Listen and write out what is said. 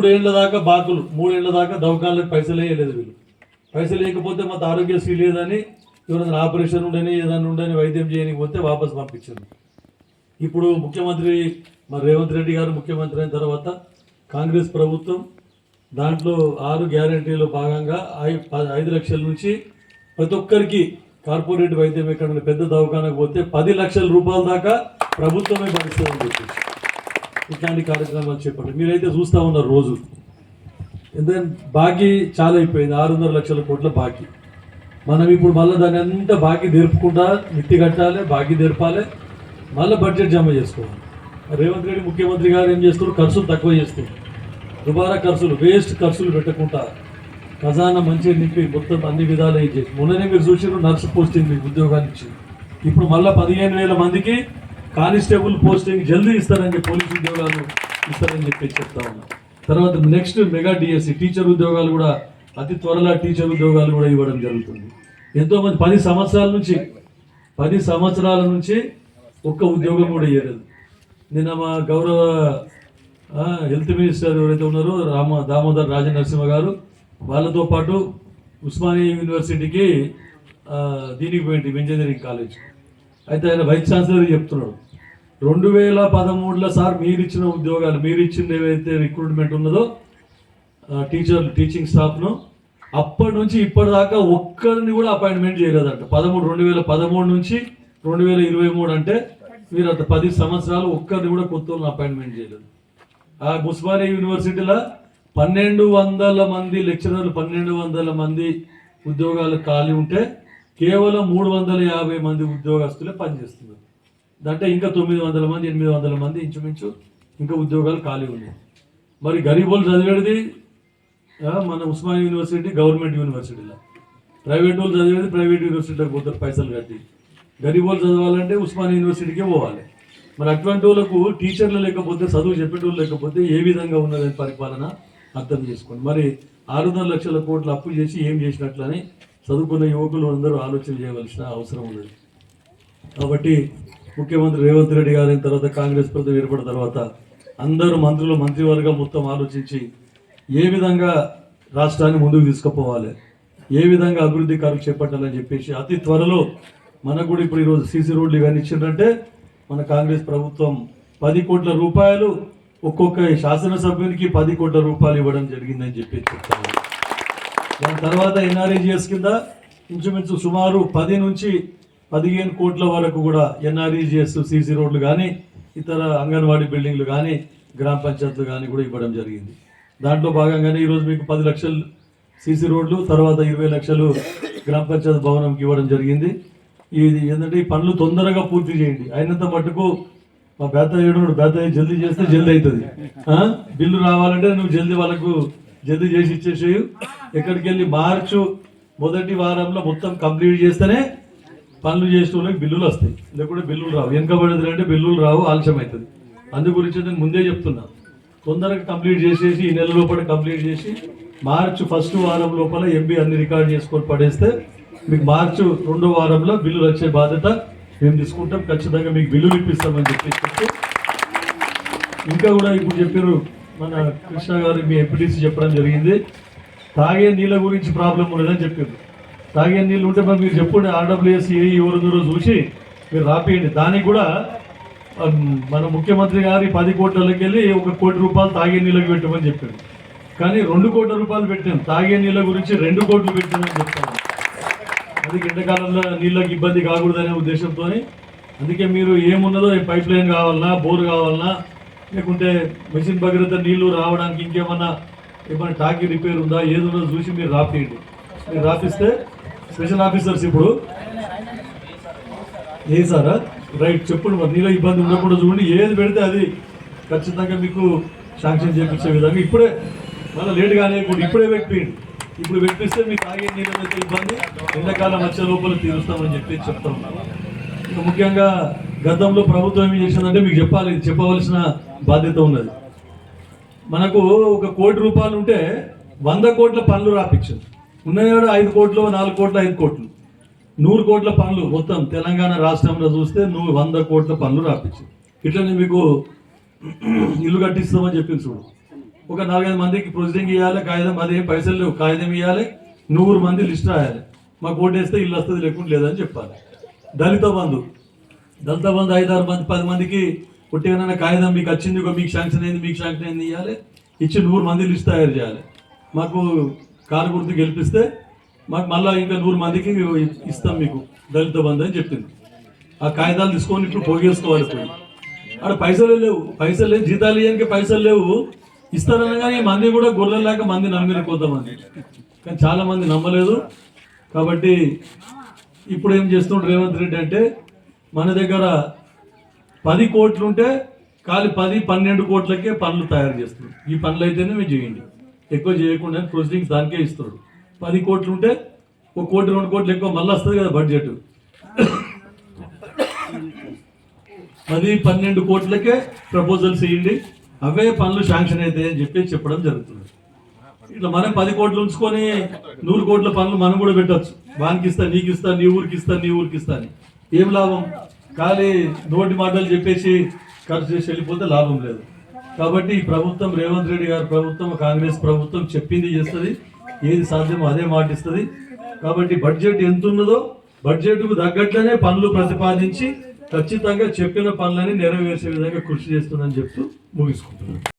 మూడేళ్ళ దాకా బాకులు మూడేళ్ళ దాకా దవకాళ్ళకి పైసలు వేయలేదు వీళ్ళు. పైసలు లేకపోతే మాకు ఆరోగ్యశ్రీ లేదని ఎవరైనా ఆపరేషన్ ఉండని ఏదైనా ఉండని వైద్యం చేయకపోతే వాపస్ పంపించారు. ఇప్పుడు ముఖ్యమంత్రి మరి రేవంత్ రెడ్డి గారు ముఖ్యమంత్రి అయిన తర్వాత కాంగ్రెస్ ప్రభుత్వం దాంట్లో ఆరు గ్యారంటీలో భాగంగా ఐ- ఐదు లక్షల నుంచి ప్రతి ఒక్కరికి కార్పొరేట్ వైద్యం ఎక్కడ పెద్ద దవాఖానకు పోతే పది లక్షల రూపాయల దాకా ప్రభుత్వమే భరిస్తుందని చెప్పేసి. ఇట్లాంటి కార్యక్రమాలు చేపట్టారు. మీరైతే చూస్తూ ఉన్నారు రోజు. ఎందుకంటే బాకీ చాలా అయిపోయింది. ఆరున్నర లక్షల కోట్ల బాకీ. మనం ఇప్పుడు మళ్ళీ దాన్ని అంతా బాకీ తెరుపుకుంటా మిత్తి కట్టాలి బాకీ తెరపాలి మళ్ళీ బడ్జెట్ జమ చేసుకోవాలి. రేవంత్ రెడ్డి ముఖ్యమంత్రి గారు ఏం చేస్తారు ఖర్చులు తక్కువ చేస్తారు దుబారా ఖర్చులు వేస్ట్ ఖర్చులు పెట్టకుండా ఖజానా మంచిగా నింపి మొత్తం అన్ని విధాలు ఏం చేసి మొన్ననే మీరు చూసిన నర్సు పోస్టింగ్ మీకు ఉద్యోగాలు ఇప్పుడు మళ్ళీ పదిహేను వేల మందికి కానిస్టేబుల్ పోస్టింగ్ జల్దీ ఇస్తారని పోలీస్ పోలీసు ఉద్యోగాలు ఇస్తారని చెప్పి చెప్తా ఉన్నా. తర్వాత నెక్స్ట్ మెగా డిఎస్సి టీచర్ ఉద్యోగాలు కూడా అతి త్వరలో టీచర్ ఉద్యోగాలు కూడా ఇవ్వడం జరుగుతుంది. ఎంతో మంది పది సంవత్సరాల నుంచి పది సంవత్సరాల నుంచి ఒక్క ఉద్యోగం కూడా ఇవ్వలేదు నిన్న మా గౌరవ హెల్త్ మినిస్టర్ ఎవరైతే ఉన్నారో రామ దామోదర్ రాజనరసింహ గారు వాళ్ళతో పాటు ఉస్మానియా యూనివర్సిటీకి దీనికి పోయింది ఇంజనీరింగ్ కాలేజ్ అయితే ఆయన వైస్ ఛాన్సలర్ చెప్తున్నాడు. రెండు వేల పదమూడులో సార్ మీరు ఇచ్చిన ఉద్యోగాలు మీరు ఇచ్చింది ఏవైతే రిక్రూట్మెంట్ ఉన్నదో టీచర్లు టీచింగ్ స్టాఫ్ను అప్పటి నుంచి ఇప్పటిదాకా ఒక్కరిని కూడా అపాయింట్మెంట్ చేయలేదంట. పదమూడు రెండు వేల పదమూడు నుంచి రెండు వేల ఇరవై మూడు అంటే మీరు అంత పది సంవత్సరాలు ఒక్కరిని కూడా కొత్త అపాయింట్మెంట్ చేయలేదు. ఆ ఉస్మానియా యూనివర్సిటీలో పన్నెండు వందల మంది లెక్చరర్లు పన్నెండు వందల మంది ఉద్యోగాలు ఖాళీ ఉంటే కేవలం మూడు వందల యాభై మంది ఉద్యోగస్తులే పనిచేస్తున్నారు. అంటే ఇంకా తొమ్మిది వందల మంది ఎనిమిది వందల మంది ఇంచుమించు ఇంకా ఉద్యోగాలు ఖాళీ ఉన్నాయి. మరి గరీబోళ్ళు చదివేది మన ఉస్మానియా యూనివర్సిటీ గవర్నమెంట్ యూనివర్సిటీలో. ప్రైవేట్ వాళ్ళు చదివేది ప్రైవేట్ యూనివర్సిటీలకు పోతారు పైసలు కట్టి. గరీబ్ వాళ్ళు చదవాలంటే ఉస్మానియా యూనివర్సిటీకే పోవాలి. మరి అటువంటి వాళ్ళకు టీచర్లు లేకపోతే చదువు చెప్పేటోళ్ళు లేకపోతే ఏ విధంగా ఉన్నదని పరిపాలన? అర్థం చేసుకోండి. మరి ఆరున్నర లక్షల కోట్లు అప్పు చేసి ఏం చేసినట్లని చదువుకున్న యువకులు అందరూ ఆలోచన చేయవలసిన అవసరం ఉన్నది. కాబట్టి ముఖ్యమంత్రి రేవంత్ రెడ్డి గారి తర్వాత కాంగ్రెస్ ప్రభుత్వం ఏర్పడిన తర్వాత అందరూ మంత్రులు మంత్రివర్గం మొత్తం ఆలోచించి ఏ విధంగా రాష్ట్రాన్ని ముందుకు తీసుకుపోవాలి ఏ విధంగా అభివృద్ధి కార్యక్రమం చేపట్టాలని చెప్పేసి అతి త్వరలో మనకు కూడా ఇప్పుడు ఈరోజు సీసీ రోడ్లు ఇవన్నీ ఇచ్చిందంటే మన కాంగ్రెస్ ప్రభుత్వం పది కోట్ల రూపాయలు ఒక్కొక్క శాసనసభ్యునికి పది కోట్ల రూపాయలు ఇవ్వడం జరిగిందని చెప్పి చెప్తాను. దాని తర్వాత ఎన్ఆర్ఈజిఎస్ కింద ఇంచుమించు సుమారు పది నుంచి పదిహేను కోట్ల వరకు కూడా ఎన్ఆర్ఈజిఎస్ సీసీ రోడ్లు కానీ ఇతర అంగన్వాడీ బిల్డింగ్లు కానీ గ్రామ పంచాయతీలు కానీ కూడా ఇవ్వడం జరిగింది. దాంట్లో భాగంగానే ఈరోజు మీకు పది లక్షలు సీసీ రోడ్లు తర్వాత ఇరవై లక్షలు గ్రామ పంచాయతీ భవనంకి ఇవ్వడం జరిగింది. ఇది ఏంటంటే ఈ పనులు తొందరగా పూర్తి చేయండి. అయినంత మటుకు మా బేత ఏడు బేత జల్దీ చేస్తే జల్దీ అవుతుంది. బిల్లు రావాలంటే నువ్వు జల్దీ వాళ్ళకు జత చేసి ఇచ్చేసేయు. ఎక్కడికి వెళ్ళి మార్చు. మొదటి వారంలో మొత్తం కంప్లీట్ చేస్తేనే పనులు చేసిన బిల్లులు వస్తాయి. లేకుంటే బిల్లులు రావు. వెనకబడేది అంటే బిల్లులు రావు ఆలస్యం అవుతుంది అందు గురించి నేను ముందే చెప్తున్నా. తొందరగా కంప్లీట్ చేసేసి ఈ నెల లోపల కంప్లీట్ చేసి మార్చి ఫస్ట్ వారం లోపల ఎంబీ అన్ని రికార్డ్ చేసుకొని పడేస్తే మీకు మార్చి రెండో వారంలో బిల్లులు వచ్చే బాధ్యత మేము తీసుకుంటాం. ఖచ్చితంగా మీకు బిల్లులు ఇప్పిస్తామని చెప్పి. చెప్తే ఇంకా కూడా ఇప్పుడు చెప్పారు మన కృష్ణ గారు మీ ఎంపీటీసీ చెప్పడం జరిగింది. తాగే నీళ్ళ గురించి ప్రాబ్లం ఉన్నదని చెప్పారు తాగే నీళ్ళు ఉంటే మరి మీరు చెప్పండి ఆర్డబ్ల్యూఎస్ ఏ ఎవరు చూసి మీరు రాపియండి. దానికి కూడా మన ముఖ్యమంత్రి గారి పది కోట్లకి వెళ్ళి ఒక కోటి రూపాయలు తాగే నీళ్ళకి పెట్టమని చెప్పారు కానీ రెండు కోట్ల రూపాయలు పెట్టాం. తాగే నీళ్ళ గురించి రెండు కోట్లు పెట్టామని చెప్తాను. అది ఎండాకాలంలో నీళ్ళకి ఇబ్బంది కాకూడదనే ఉద్దేశంతో అందుకే మీరు ఏమున్నదో ఈ పైప్ లైన్ కావాలన్నా బోర్ కావాలన్నా లేకుంటే మిషన్ భగీరథ నీళ్ళు రావడానికి ఇంకేమన్నా ఏమైనా టాకీ రిపేర్ ఉందా? ఏదో చూసి మీరు రాపియండి. మీరు రాపిస్తే స్పెషల్ ఆఫీసర్స్ ఇప్పుడు. ఏ సారా? రైట్ చెప్పండి మరి. నీలో ఇబ్బంది ఉండకుండా చూడండి. ఏది పెడితే అది ఖచ్చితంగా మీకు శాంక్షన్ చేపించే విధంగా ఇప్పుడే మళ్ళీ లేట్ కానీ ఇప్పుడే పెట్టిండి ఇప్పుడు పెట్టిస్తే మీకు తాగే నీళ్ళ ఇబ్బంది. ఎండాకాలం వచ్చే లోపల తీరుస్తామని చెప్పి చెప్తా ఉన్నాను. ముఖ్యంగా గతంలో ప్రభుత్వం ఏం చేసిందంటే మీకు చెప్పాలి చెప్పవలసిన బాధ్యత ఉన్నది. మనకు ఒక కోటి రూపాయలు ఉంటే వంద కోట్ల పనులు రాపించింది ఉన్నాయో ఐదు కోట్లు నాలుగు కోట్లు ఐదు కోట్లు. నూరు కోట్ల పనులు మొత్తం తెలంగాణ రాష్ట్రంలో చూస్తే నువ్వు వంద కోట్ల పనులు రాపించింది ఇట్లనే మీకు ఇల్లు కట్టిస్తామని చెప్పింది చూడు. ఒక నాలుగైదు మందికి ప్రొసీడింగ్ ఇవ్వాలి కాగితం అది ఏం పైసలు లేవు కాగితం ఇవ్వాలి నూరు మంది లిస్ట్ రాయాలి. మాకు ఓటేస్తే ఇల్లు వస్తుంది లేకుండా లేదని చెప్పాలి. దళిత బంధు. దళిత బంధు ఐదారు మంది పది మందికి పుట్టిగానే కాగితం మీకు వచ్చింది మీకు శాంక్షన్ అయింది మీకు శాంక్షన్ అయింది ఇవ్వాలి ఇచ్చి నూరు మంది లిస్ట్ తయారు చేయాలి. మాకు కారు గుర్తు గెలిపిస్తే మాకు మళ్ళీ ఇంకా నూరు మందికి ఇస్తాం మీకు దళిత బంధు అని చెప్పింది. ఆ కాగితాలు తీసుకొని ఇప్పుడు పోగేసుకోవాలి ఇప్పుడు ఆడ పైసలు లేవు పైసలు లేవు జీతాలు ఇవ్వడానికి పైసలు లేవు. ఇస్తారనగానే మంది కూడా గొర్రెలు లేక మంది నమ్మిన కొంతమంది. కానీ చాలా మంది నమ్మలేదు. కాబట్టి ఇప్పుడు ఏం చేస్తుండ్రు రేవంత్ రెడ్డి అంటే మన దగ్గర పది కోట్లు ఉంటే ఖాళీ పది పన్నెండు కోట్లకే పనులు తయారు చేస్తున్నారు ఈ పనులు అయితేనే మీరు చేయండి. ఎక్కువ చేయకుండా ప్రొసీడింగ్స్ దానికే ఇస్తారు పది కోట్లు ఉంటే ఒక కోటి రెండు కోట్లు ఎక్కువ మళ్ళీ వస్తుంది కదా బడ్జెట్. పది పన్నెండు కోట్లకే ప్రపోజల్స్ ఇవ్వండి అవే పనులు శాంక్షన్ అవుతాయి అని చెప్పి చెప్పడం జరుగుతుంది. ఇట్లా మనం పది కోట్లు ఉంచుకొని నూరు కోట్ల పనులు మనం కూడా పెట్టచ్చు. వానికి ఇస్తా నీకు ఇస్తా నీ ఊరికి ఇస్తా నీ ఊరికి ఇస్తా అని. ఏం లాభం? ఖాళీ నోటి మాటలు చెప్పేసి ఖర్చు చేసి వెళ్ళిపోతే లాభం లేదు. కాబట్టి ఈ ప్రభుత్వం రేవంత్ రెడ్డి గారి ప్రభుత్వం కాంగ్రెస్ ప్రభుత్వం చెప్పింది చేస్తుంది ఏది సాధ్యమో అదే మాటిస్తుంది కాబట్టి బడ్జెట్ ఎంత ఉన్నదో బడ్జెట్కు తగ్గట్లనే పనులు ప్రతిపాదించి ఖచ్చితంగా చెప్పిన పనులని నెరవేర్చే విధంగా కృషి చేస్తుందని చెప్తూ ముగించుకుంటున్నాను